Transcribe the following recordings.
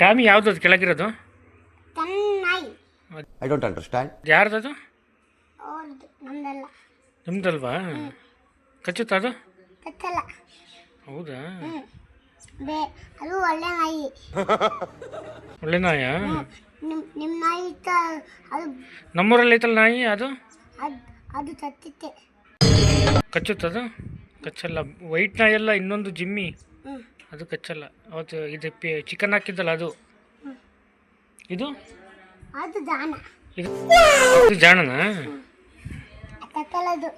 Tommy ಯಾವ್ದು ಅದು ಕೆಳಗಿರೋದು ಐ ಡೋಂಟ್ ಅಂಡರ್ಸ್ಟ್ಯಾಂಡ್. ಯಾರ್ದದು? ನಿಮ್ದಲ್ವಾ? ಕಚ್ಚುತ್ತಾ ಅದು ಕಚ್ಚಲ್ಲ ಹೌದಾ? ಬೇ ಅದು ಒಳ್ಳೆ ನಾಯಿ. ಒಳ್ಳೆ ನಾಯ? ನಿಮ್ ನಿಮ್ಮ ನಾಯಿ ಇತ್ತ ಅದು ನಮ್ಮೂರಲ್ಲಿ ಐತಲ್ಲ ನಾಯಿ ಅದು? ಅದು ಅದು ಚತ್ತಿತ್ತೆ ಕಚ್ಚುತ್ತದು? ಕಚ್ಚಲ್ಲ. ವೈಟ್ ನಾಯಿ ಎಲ್ಲ ಇನ್ನೊಂದು ಜಿಮ್ಮಿ. ಅದು ಕಚ್ಚಲ್ಲ. ಅವತ್ತು ಇದು ಚಿಕನ್ ಹಾಕಿದ್ದಲ್ಲ ಅದು. ಇದು? ಅದು ಜಾಣ. ಇದು ಇದು ಜಾಣನಾ? ಕಚ್ಚಲ್ಲ ಅದು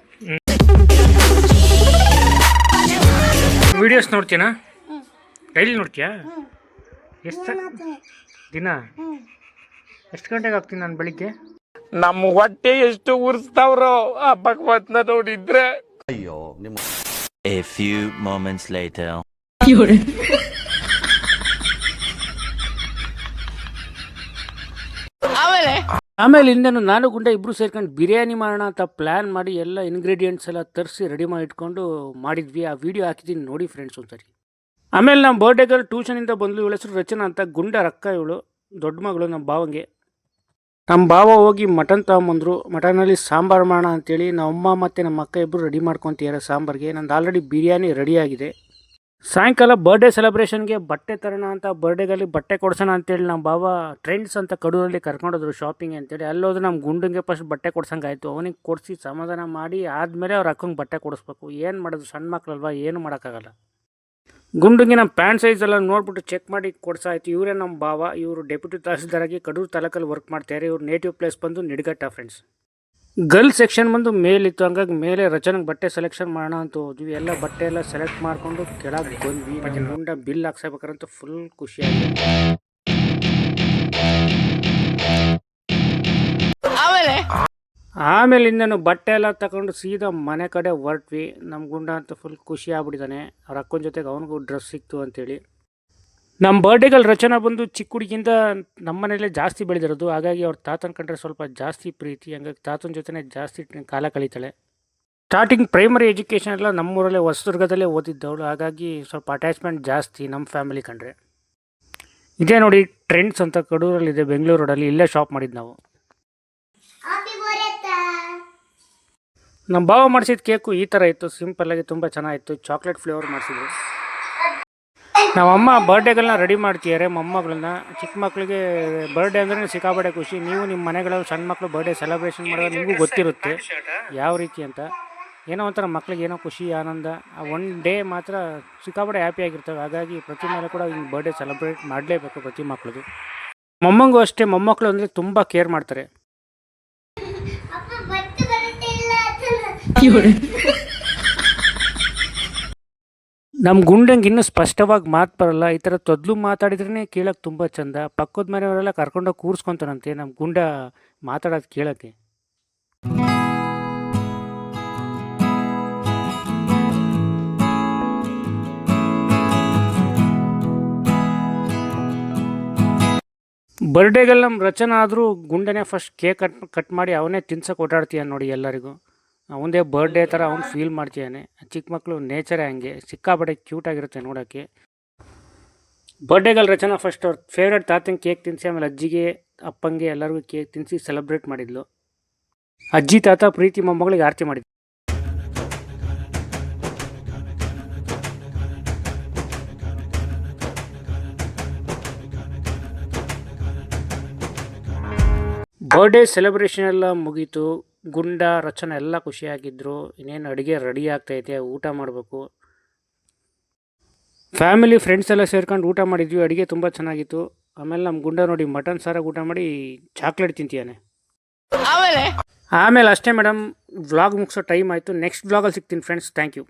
ವಿಡಿಯೋಸ್ ನೋಡ್ತೀನಾ ಡೈಲಿ ನೋಡ್ತೀಯಾ? ಎಷ್ಟು ದಿನ? ಎಷ್ಟು ಗಂಟೆಗೆ ಹಾಕ್ತೀನಿ ನಾನು ಬೆಳಿಗ್ಗೆ? ನಮ್ಮ ಹೊಟ್ಟೆ ಎಷ್ಟು ಉರ್ಸ್ತಾವ್ರೋ ಆ ಭಗವತ್ನ ನೋಡಿದ್ರೆ. ಅಯ್ಯೋ ನಿಮ್ಮ A few moments later. ಆಮೇಲೆ? ಇಂದನು ನಾನು ಗುಂಡ ಇಬ್ರು ಸೇರ್ಕೊಂಡು ಬಿರಿಯಾನಿ ಮಾಡೋಣ ಅಂತ ಪ್ಲಾನ್ ಮಾಡಿ ಎಲ್ಲ ಇಂಗ್ರೀಡಿಯೆಂಟ್ಸ್ ಎಲ್ಲ ತರಿಸಿ ರೆಡಿ ಮಾಡಿ ಇಟ್ಕೊಂಡು ಮಾಡಿದ್ವಿ. ಆ ವಿಡಿಯೋ ಹಾಕಿದ್ದೀನಿ ನೋಡಿ ಫ್ರೆಂಡ್ಸ್ ಒಂದ್ಸರಿ. ಆಮೇಲೆ ನಮ್ಮ ಬರ್ಡೇಗಲ್ಲಿ ಟ್ಯೂಷನಿಂದ ಬಂದು ಇವಳ ಹೆಸರು ರಚನಾ ಅಂತ. ಗುಂಡ ರಕ್ಕ ಇವಳು. ದೊಡ್ಡ ಮಗಳು ನಮ್ಮ ಭಾವಂಗೆ. ನಮ್ಮ ಭಾವ ಹೋಗಿ ಮಟನ್ ತಗೊಂಬಂದ್ರು. ಮಟನಲ್ಲಿ ಸಾಂಬಾರು ಮಾಡೋಣ ಅಂತೇಳಿ ನಮ್ಮ ಅಮ್ಮ ಮತ್ತು ನಮ್ಮ ಅಕ್ಕ ಇಬ್ಬರು ರೆಡಿ ಮಾಡ್ಕೊತೀಯಾರ ಸಾಂಬಾರಿಗೆ. ನಂದು ಆಲ್ರೆಡಿ ಬಿರಿಯಾನಿ ರೆಡಿಯಾಗಿದೆ ಆಗಿದೆ. ಸಾಯಂಕಾಲ ಬರ್ಡೇ ಸೆಲೆಬ್ರೇಷನ್ಗೆ ಬಟ್ಟೆ ತರೋಣ ಅಂತ ಬರ್ಡೇಗಲ್ಲಿ ಬಟ್ಟೆ ಕೊಡ್ಸೋಣ ಅಂತೇಳಿ ನಮ್ಮ ಬಾಬಾ ಟ್ರೆಂಡ್ಸ್ ಅಂತ ಕಡೂರಲ್ಲಿ ಕರ್ಕೊಂಡೋದ್ರು ಶಾಪಿಂಗ್ ಅಂತೇಳಿ. ಅಲ್ಲೋದ್ರೆ ನಮ್ಮ ಗುಂಡಂಗೆ ಫಸ್ಟ್ ಬಟ್ಟೆ ಕೊಡ್ಸಂಗಾಯ್ತು. ಅವನಿಗೆ ಕೊಡಿಸಿ ಸಮಾಧಾನ ಮಾಡಿ ಆದಮೇಲೆ ಅವ್ರ ಅಕ್ಕಂಗೆ ಬಟ್ಟೆ ಕೊಡಿಸ್ಬೇಕು. ಏನು ಮಾಡೋದು ಸಣ್ಣ ಮಕ್ಕಳಲ್ವಾ ಏನು ಮಾಡೋಕ್ಕಾಗಲ್ಲ. ಗುಂಡುಗೆ ನಮ್ಮ ಪ್ಯಾಂಟ್ ಸೈಜ್ ಎಲ್ಲ ನೋಡ್ಬಿಟ್ಟು ಚೆಕ್ ಮಾಡಿ ಕೊಡ್ಸಾಯ್ತು. ಇವರೇ ನಮ್ಮ ಬಾವ. ಇವರು ಡೆಪ್ಯೂಟಿ ತಹಸೀಲ್ದಾರಾಗಿ ಕಡೂರು ತಾಲೂಕಲ್ಲಿ ವರ್ಕ್ ಮಾಡ್ತಾರೆ ಇವ್ರು ನೇಟಿವ್ ಪ್ಲೇಸ್ ಬಂದು ನಿಡ್ಗಟ್ಟ ಫ್ರೆಂಡ್ಸ್ ಗರ್ಲ್ ಸೆಕ್ಷನ್ ಬಂದು ಮೇಲಿತ್ತು ಹಂಗಾಗಿ ಮೇಲೆ ರಚನೆಗೆ ಬಟ್ಟೆ ಸೆಲೆಕ್ಷನ್ ಮಾಡೋಣ ಅಂತ ಹೋದ್ವಿ. ಎಲ್ಲ ಬಟ್ಟೆ ಎಲ್ಲ ಸೆಲೆಕ್ಟ್ ಮಾಡಿಕೊಂಡು ಕೆಳಗೆ ಬಂದ್ವಿ. ಮುಂಡ ಗುಂಡ ಬಿಲ್ ಹಾಕ್ಸಬೇಕಂತ ಫುಲ್ ಖುಷಿಯಾಗಿ ಆಮೇಲೆ? ಇನ್ನೇನು ಬಟ್ಟೆ ಎಲ್ಲ ತಗೊಂಡು ಸೀದಾ ಮನೆ ಕಡೆ ಹೊರಟ್ವಿ. ನಮ್ಮ ಗುಂಡ ಅಂತ ಫುಲ್ ಖುಷಿ ಆಗ್ಬಿಟ್ಟಿದ್ದಾನೆ ಅವ್ರ ಅಕ್ಕನ ಜೊತೆಗೆ ಅವನಿಗೂ ಡ್ರೆಸ್ ಸಿಕ್ತು ಅಂತೇಳಿ. ನಮ್ಮ ಬರ್ಡೇಗಲ್ಲಿ ರಚನಾ ಬಂದು ಚಿಕ್ಕ ಹುಡುಗಿಂದ ನಮ್ಮ ಮನೇಲೇ ಜಾಸ್ತಿ ಬೆಳೆದಿರೋದು. ಹಾಗಾಗಿ ಅವ್ರ ತಾತನ ಕಂಡ್ರೆ ಸ್ವಲ್ಪ ಜಾಸ್ತಿ ಪ್ರೀತಿ ಹಂಗಾಗಿ ತಾತನ ಜೊತೆನೇ ಜಾಸ್ತಿ ಕಾಲ ಕಳೀತಾಳೆ. ಸ್ಟಾರ್ಟಿಂಗ್ ಪ್ರೈಮರಿ ಎಜುಕೇಷನ್ ಎಲ್ಲ ನಮ್ಮೂರಲ್ಲೇ ಹೊಸದುರ್ಗದಲ್ಲೇ ಓದಿದ್ದವಳು. ಹಾಗಾಗಿ ಸ್ವಲ್ಪ ಅಟ್ಯಾಚ್ಮೆಂಟ್ ಜಾಸ್ತಿ ನಮ್ಮ ಫ್ಯಾಮಿಲಿ ಕಂಡ್ರೆ. ಇದೇ ನೋಡಿ ಟ್ರೆಂಡ್ಸ್ ಅಂತ ಕಡೂರಲ್ಲಿದೆ ಬೆಂಗಳೂರು ರೋಡಲ್ಲಿ ಇಲ್ಲೇ ಶಾಪ್ ಮಾಡಿದ್ದು ನಾವು. ನಮ್ಮ ಭಾವ ಮಾಡಿಸಿದ ಕೇಕು ಈ ಥರ ಇತ್ತು. ಸಿಂಪಲ್ಲಾಗಿ ತುಂಬ ಚೆನ್ನಾಗಿತ್ತು. ಚಾಕ್ಲೇಟ್ ಫ್ಲೇವರ್ ಮಾಡಿಸಿದ್ರು. ನಮ್ಮಮ್ಮ ಬರ್ಡೇಗಳನ್ನ ರೆಡಿ ಮಾಡ್ತಿದ್ದಾರೆ ಮೊಮ್ಮಗಳನ್ನ ಚಿಕ್ಕ ಮಕ್ಕಳಿಗೆ ಬರ್ಡೇ ಅಂದ್ರೆ ಸಿಕ್ಕಾಬಡೆ ಖುಷಿ. ನೀವು ನಿಮ್ಮ ಮನೆಗಳಲ್ಲಿ ಸಣ್ಣ ಮಕ್ಕಳು ಬರ್ಡೇ ಸೆಲೆಬ್ರೇಷನ್ ಮಾಡೋದು ನಿಮಗೂ ಗೊತ್ತಿರುತ್ತೆ ಯಾವ ರೀತಿ ಅಂತ. ಏನೋ ಒಂಥರ ಮಕ್ಕಳಿಗೆ ಏನೋ ಖುಷಿ ಆನಂದ. ಆ ಒನ್ ಡೇ ಮಾತ್ರ ಸಿಕ್ಕಾಬಡೆ ಹ್ಯಾಪಿ ಆಗಿರ್ತವೆ. ಹಾಗಾಗಿ ಪ್ರತಿ ಮನೆ ಕೂಡ ಹಿಂಗೆ ಬರ್ಡೇ ಸೆಲೆಬ್ರೇಟ್ ಮಾಡಲೇಬೇಕು ಪ್ರತಿ ಮಕ್ಳಿಗೂ. ಮೊಮ್ಮಂಗೂ ಅಷ್ಟೇ ಮೊಮ್ಮಕ್ಕಳು ಅಂದರೆ ತುಂಬ ಕೇರ್ ಮಾಡ್ತಾರೆ ಅಪ್ಪ ಬಟ್ಟೆ ಬರುತ್ತೆ ಇಲ್ಲ ಅಂತ ನಮ್ಮ ಗುಂಡಂಗೆ ಇನ್ನೂ ಸ್ಪಷ್ಟವಾಗಿ ಮಾತು ಬರಲ್ಲ. ಈ ಥರ ತೊದಲು ಮಾತಾಡಿದ್ರೇ ಕೇಳೋಕ್ಕೆ ತುಂಬ ಚಂದ. ಪಕ್ಕದ ಮನೆಯವರೆಲ್ಲ ಕರ್ಕೊಂಡೋಗಿ ಕೂರಿಸ್ಕೊತಾರಂತೆ ನಮ್ಮ ಗುಂಡ ಮಾತಾಡೋದು ಕೇಳೋಕ್ಕೆ. ಬರ್ಡೇಗೆಲ್ಲ ನಮ್ಮ ರಚನೆ ಆದರೂ ಗುಂಡನೇ ಫಸ್ಟ್ ಕೇಕ್ ಕಟ್ ಕಟ್ ಮಾಡಿ ಅವನೇ ತಿನ್ಸಕ್ಕೆ ಓಡಾಡ್ತೀಯ ನೋಡಿ ಎಲ್ಲರಿಗೂ. ಅವನದೇ ಬರ್ಡೇ ಥರ ಅವ್ನು ಫೀಲ್ ಮಾಡ್ತಿದ್ದಾನೆ. ಚಿಕ್ಕ ಮಕ್ಕಳು ನೇಚರೇ ಹಂಗೆ, ಸಿಕ್ಕಾಪಟ್ಟೆ ಕ್ಯೂಟಾಗಿರುತ್ತೆ ನೋಡೋಕ್ಕೆ ಬರ್ಡೇಗಲ್ಲಿ ರಚನಾ ಫಸ್ಟ್ ಅವ್ರ ಫೇವ್ರೆಟ್ ತಾತನ ಕೇಕ್ ತಿನ್ನಿಸಿ ಆಮೇಲೆ ಅಜ್ಜಿಗೆ, ಅಪ್ಪಂಗೆ ಎಲ್ಲರಿಗೂ ಕೇಕ್ ತಿನ್ನಿಸಿ ಸೆಲೆಬ್ರೇಟ್ ಮಾಡಿದ್ಲು. ಅಜ್ಜಿ, ತಾತ, ಪ್ರೀತಿ, ಮೊಮ್ಮಗಳಿಗೆ ಆರತಿ ಮಾಡಿದ್ರು ಬರ್ಡೇ ಸೆಲೆಬ್ರೇಷನ್ ಎಲ್ಲ ಮುಗೀತು. ಗುಂಡ ರಚನೆ ಎಲ್ಲ ಖುಷಿಯಾಗಿದ್ದರು ಇನ್ನೇನು ಅಡುಗೆ ರೆಡಿ ಆಗ್ತೈತೆ ಊಟ ಮಾಡಬೇಕು. ಫ್ಯಾಮಿಲಿ ಫ್ರೆಂಡ್ಸ್ ಎಲ್ಲ ಸೇರ್ಕೊಂಡು ಊಟ ಮಾಡಿದ್ವಿ. ಅಡುಗೆ ತುಂಬ ಚೆನ್ನಾಗಿತ್ತು. ಆಮೇಲೆ ನಮ್ಮ ಗುಂಡ ನೋಡಿ ಮಟನ್ ಸಾರಾಗಿ ಊಟ ಮಾಡಿ ಚಾಕ್ಲೇಟ್ ತಿಂತಿಯಾನೆ. ಆಮೇಲೆ? ಅಷ್ಟೇ ಮೇಡಮ್ ವ್ಲಾಗ್ ಮುಗಿಸೋ ಟೈಮ್ ಆಯಿತು. ನೆಕ್ಸ್ಟ್ ವ್ಲಾಗಲ್ಲಿ ಸಿಗ್ತೀನಿ ಫ್ರೆಂಡ್ಸ್ ಥ್ಯಾಂಕ್ ಯು